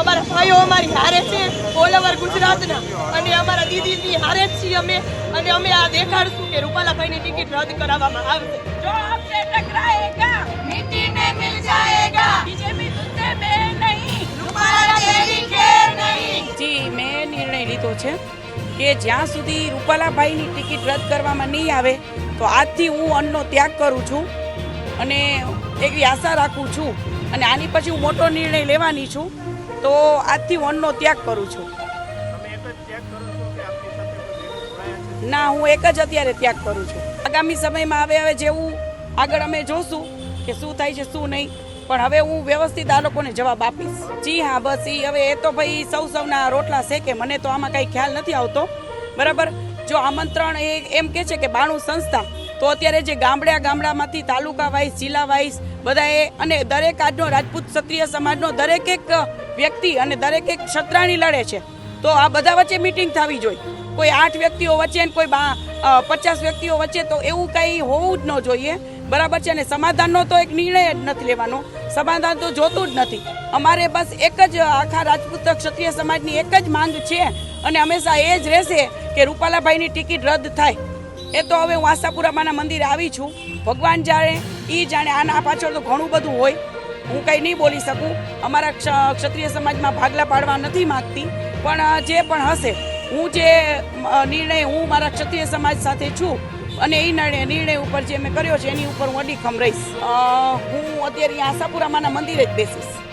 અમારા ભાઈઓ અમારી હારે છે ઓલ ઓવર ગુજરાતના. અને અમારા દીદીની હારે જ છીએ અમે. અને અમે આ દેખાડશું કે રૂપાલાભાઈની ટિકિટ રદ કરાવવામાં આવશે. જો આપસે ટકરાયેગા મિટ્ટી મે મિલ જાયેગા. બીજેપી સુનતે મે નહીં. રૂપાલા દેવી ખેર નહીં. જી મે નિર્ણય લીધો છે કે જ્યાં સુધી રૂપાલાભાઈની ટિકિટ રદ કરવામાં નહીં આવે તો આજથી હું અન્નનો ત્યાગ કરું છું અને એવી આશા રાખું છું. અને આની પછી હું મોટો નિર્ણય લેવાની છું. તો આજથી વનનો ત્યાગ કરું છું. ના હું એક જ અત્યારે ત્યાગ કરું છું. આગામી સમયમાં હવે હવે જેવું આગળ અમે જોશું કે શું થાય છે શું નહીં. પણ હવે હું વ્યવસ્થિત આ લોકોને જવાબ આપીશ. જી હા બસ ઈ હવે એ તો ભાઈ સૌ સૌના રોટલા શેકે મને તો આમાં કંઈ ખ્યાલ નથી આવતો. બરાબર? જો આમંત્રણ એ એમ કે છે કે બાણું સંસ્થા તો અત્યારે જે ગામડા ગામડામાંથી તાલુકા વાઇઝ જિલ્લા વાઇઝ બધાએ અને દરેક આજનો રાજપૂત ક્ષત્રિય સમાજનો દરેક એક વ્યક્તિ અને દરેક એક ક્ષત્રાણી લડે છે. તો આ બધા વચ્ચે મીટિંગ થવી જોઈએ. કોઈ આઠ વ્યક્તિઓ વચ્ચે કોઈ પચાસ વ્યક્તિઓ વચ્ચે તો એવું કંઈ હોવું જ ન જોઈએ. બરાબર છે? અને સમાધાનનો તો એક નિર્ણય જ નથી લેવાનો. સમાધાન તો જોતું જ નથી. અમારે બસ એક જ આખા રાજપૂત ક્ષત્રિય સમાજની એક જ માંગ છે. અને હંમેશા એ જ રહેશે કે રૂપાલાભાઈની ટિકિટ રદ થાય. એ તો હવે હું આશાપુરામાના મંદિરે આવી છું. ભગવાન જાણે એ જાણે આના પાછળ તો ઘણું બધું હોય. હું કંઈ નહીં બોલી શકું. અમારા ક્ષ- ક્ષત્રિય સમાજમાં ભાગલા પાડવા નથી માગતી, પણ જે પણ હશે, હું જે નિર્ણય હું મારા ક્ષત્રિય સમાજ સાથે છું અને એ નિર્ણય નિર્ણય ઉપર જે મેં કર્યો છે, એની ઉપર હું અડીખમ રહીશ. હું અત્યારે આશાપુરામાના મંદિરે જ બેસીશ.